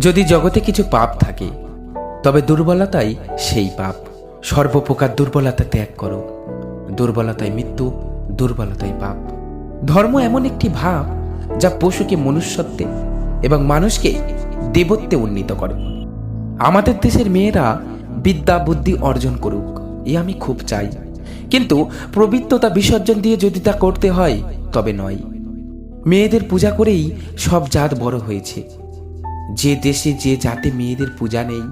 যদি জগতে কিছু পাপ থাকে, তবে দুর্বলতাই সেই পাপ। সর্বপ্রকার দুর্বলতা ত্যাগ করো। দুর্বলতায় মৃত্যু, দুর্বলতায় পাপ। ধর্ম এমন একটি ভাব যা পশুকে মনুষ্যত্বে এবং মানুষকে দেবত্বে উন্নীত করে। আমাদের দেশের মেয়েরা বিদ্যা, বুদ্ধি অর্জন করুক, এ আমি খুব চাই। কিন্তু প্রবৃত্ততা বিসর্জন দিয়ে যদি তা করতে হয়, তবে নয়। মেয়েদের পূজা করেই সব জাত বড় হয়েছে। যে দেশে যে জাতে মেয়েদের পূজা নেই,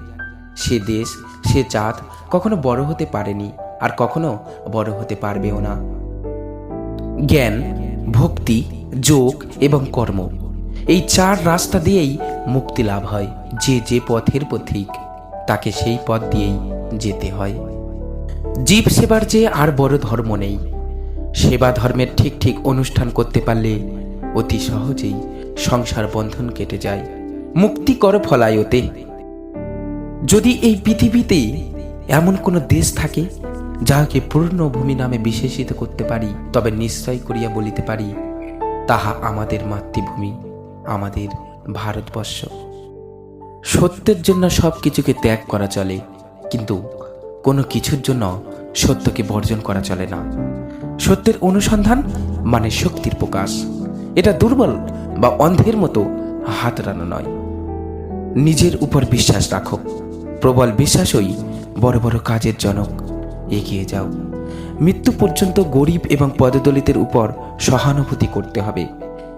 সে দেশ, সে জাত কখনো বড় হতে পারেনি আর কখনো বড় হতে পারবেও না। জ্ঞান, ভক্তি, যোগ এবং কর্ম এই চার রাস্তা দিয়েই মুক্তি লাভ হয়, যে যে পথের পথিক, তাকে সেই পথ দিয়েই যেতে হয়। জীব সেবার যে আর বড় ধর্ম নেই। সেবা ধর্মের ঠিক ঠিক অনুষ্ঠান করতে পারলে অতি সহজেই সংসার বন্ধন কেটে যায়। মুক্তি কর ফলায়তে। যদি এই পৃথিবীতে এমন কোনো দেশ থাকে, যাহাকে পূর্ণ ভূমি নামে বিশেষিত করতে পারি, তবে নিশ্চয় করিয়া বলিতে পারি, তাহা আমাদের মাতৃভূমি, আমাদের ভারতবর্ষ। সত্যের জন্য সব কিছুকে ত্যাগ করা চলে, কিন্তু কোনো কিছুর জন্য সত্যকে বর্জন করা চলে না। সত্যের অনুসন্ধান মানে শক্তির প্রকাশ। এটা দুর্বল বা অন্ধের মতো হাতড়ানো নয়। নিজের উপর বিশ্বাস রাখো। প্রবল বিশ্বাসই বড় বড় কাজের জনক। এগিয়ে যাও। মৃত্যু পর্যন্ত গরিব এবং পদদলিতের উপর সহানুভূতি করতে হবে।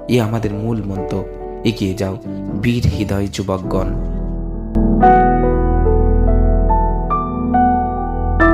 এ আমাদের মূল মন্ত্র। এগিয়ে যাও, বীর হৃদয় যুবকগণ।